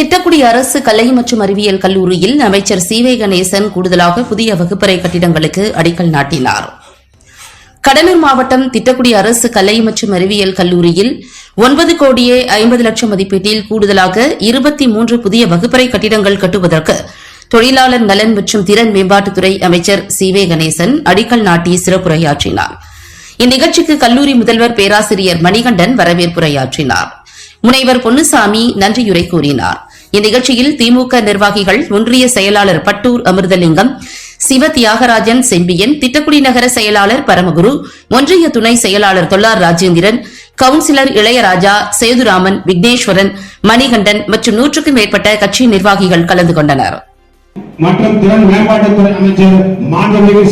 திட்டக்குடி அரசு கலை மற்றும் அறிவியல் கல்லூரியில் அமைச்சர் சி வே கணேசன் கூடுதலாக புதிய வகுப்பறை கட்டிடங்களுக்கு அடிக்கல் நாட்டினார். கடலூர் மாவட்டம் திட்டக்குடி அரசு கலை மற்றும் அறிவியல் கல்லூரியில் ஒன்பது கோடியே ஐம்பது லட்சம் மதிப்பீட்டில் கூடுதலாக இருபத்தி மூன்று புதிய வகுப்பறை கட்டிடங்கள் கட்டுவதற்கு தொழிலாளர் நலன் மற்றும் திறன் மேம்பாட்டுத்துறை அமைச்சர் சி வே கணேசன் அடிக்கல் நாட்டி சிறப்புரையாற்றினார். இந்நிகழ்ச்சிக்கு கல்லூரி முதல்வர் பேராசிரியர் மணிகண்டன் வரவேற்புரையாற்றினார். முனைவர் பொன்னுசாமி நன்றியுரை கூறினார். இந்நிகழ்ச்சியில் திமுக நிர்வாகிகள் ஒன்றிய செயலாளர் பட்டூர் அமிர்தலிங்கம் சிவ தியாகராஜன் செம்பியன் திட்டக்குடி நகர செயலாளர் பரமகுரு ஒன்றிய துணை செயலாளர் தொல்லார் ராஜேந்திரன் கவுன்சிலர் இளையராஜா சேதுராமன் விக்னேஸ்வரன் மணிகண்டன் மற்றும் நூற்றுக்கும் மேற்பட்ட கட்சி நிர்வாகிகள் கலந்து கொண்டனர். மற்றும் திறன் மேம்பாட்டுத்துறை அமைச்சர் மாண்புமிகு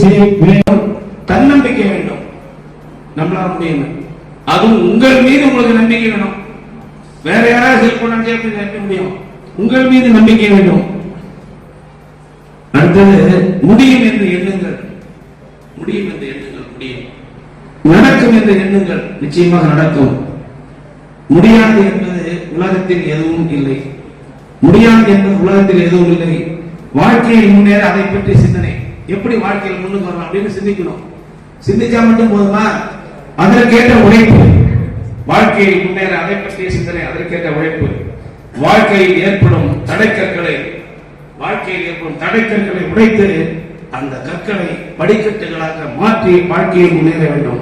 தன்னம்பிக்கை வேண்டும். நம்மளால முடியும் அதுவும் உங்கள் மீது உங்களுக்கு நம்பிக்கை வேணும். வேற யாராவது ஹெல்ப் பண்ண நினைக்க முடியும்? உங்கள் மீது நம்பிக்கை வேண்டும். அடுத்தது முடியும் என்று எண்ணுங்கள். முடியும் என்று எண்ணுங்கள் முடியும். நடக்கும் என்று எண்ணுங்கள் நிச்சயமாக நடக்கும். முடியாது என்பது உலகத்தில் எதுவும் இல்லை. முடியாது என்பது உலகத்தில் எதுவும் இல்லை. வாழ்க்கையில் முன்னேற அதை பற்றி சிந்தனை. எப்படி வாழ்க்கையில் முன்னுக்கு வரலாம் அப்படின்னு சிந்திக்கணும். சிந்திச்சா மட்டும் போதுமா? அதற்கேற்ற உழைப்பு. வாழ்க்கையில் முன்னேற அதை பற்றிய சிந்தனை அதற்கேற்ற உழைப்பு. வாழ்க்கையில் ஏற்படும் தடைக்கற்களை வாழ்க்கையில் ஏற்படும் தடைக்கற்களை உடைத்து அந்த கற்களை படிக்கட்டுகளாக மாற்றி வாழ்க்கையை முன்னேற வேண்டும்.